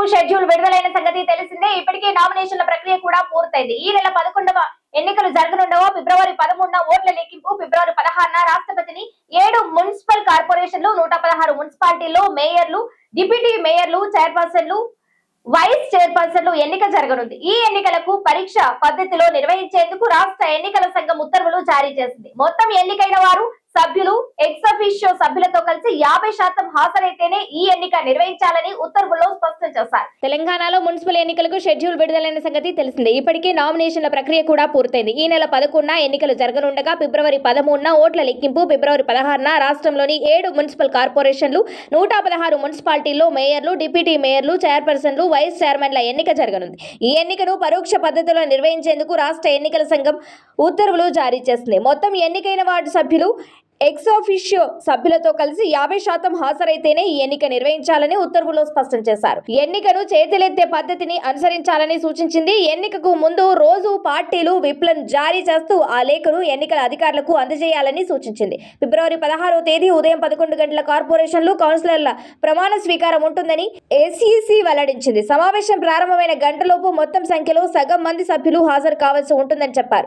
ఎన్నికలకు షెడ్యూల్ విడుదలైన సంగతి తెలిసిందే. ఇప్పటికే నామినేషన్ల ప్రక్రియ కూడా పూర్తయింది. ఈ నెల పదకొండవ ఎన్నికలు జరగనుండగా ఫిబ్రవరి పదమూడున ఓట్ల లెక్కింపు ఫిబ్రవరి పదహారున రాష్ట్రపతిని ఏడు మున్సిపల్ కార్పొరేషన్లు నూట పదహారు మున్సిపాలిటీల్లో మేయర్లు డిప్యూటీ మేయర్లు చైర్పర్సన్లు వైస్ చైర్పర్సన్లు ఎన్నిక జరగనుంది. ఈ ఎన్నికలకు పరీక్ష పద్ధతిలో నిర్వహించేందుకు రాష్ట్ర ఎన్నికల సంఘం ఉత్తర్వులు జారీ చేసింది. మొత్తం ఎన్నికైన వారు ఎక్స్ సభ్యులతో కలిసి యాభై శాతం హాజరైతేనే ఈ ఎన్నిక నిర్వహించాలని ఉత్తర్వుల్లో స్పష్టం చేశారు. తెలంగాణలో మున్సిపల్ ఎన్నికలకు షెడ్యూల్ విడుదలైన సంగతి తెలిసిందే. ఇప్పటికే నామినేషన్ల ప్రక్రియ కూడా పూర్తయింది. ఈ నెల పదకొండున ఎన్నికలు జరగనుండగా ఫిబ్రవరి పదమూడున ఓట్ల లెక్కింపు ఫిబ్రవరి పదహారున రాష్ట్రంలోని ఏడు మున్సిపల్ కార్పొరేషన్లు నూట పదహారు మున్సిపాలిటీల్లో మేయర్లు డిప్యూటీ మేయర్లు చైర్పర్సన్లు వైస్ చైర్మన్ల ఎన్నిక జరగనుంది. ఈ ఎన్నికను పరోక్ష పద్ధతిలో నిర్వహించేందుకు రాష్ట్ర ఎన్నికల సంఘం ఉత్తర్వులు జారీ చేస్తుంది మొత్తం ఎన్నికైన వార్డు సభ్యులు ఎక్సోఫిషియో సభ్యులతో కలిసి యాభై శాతం హాజరైతేనే ఈ ఎన్నిక నిర్వహించాలని ఉత్తర్వులో స్పష్టం చేశారు. ఎన్నికను చేతులెత్తే పద్ధతిని అనుసరించాలని సూచించింది. ఎన్నికకు ముందు రోజు పార్టీలు విప్లను జారీ చేస్తూ ఆ లేఖను ఎన్నికల అధికారులకు అందజేయాలని సూచించింది. ఫిబ్రవరి పదహారో తేదీ ఉదయం పదకొండు గంటల కార్పొరేషన్లు కౌన్సిలర్ల ప్రమాణ స్వీకారం ఉంటుందని ఏసీసీ వెల్లడించింది. సమావేశం ప్రారంభమైన గంటలోపు మొత్తం సంఖ్యలో సగం మంది సభ్యులు హాజరు కావాల్సి ఉంటుందని చెప్పారు.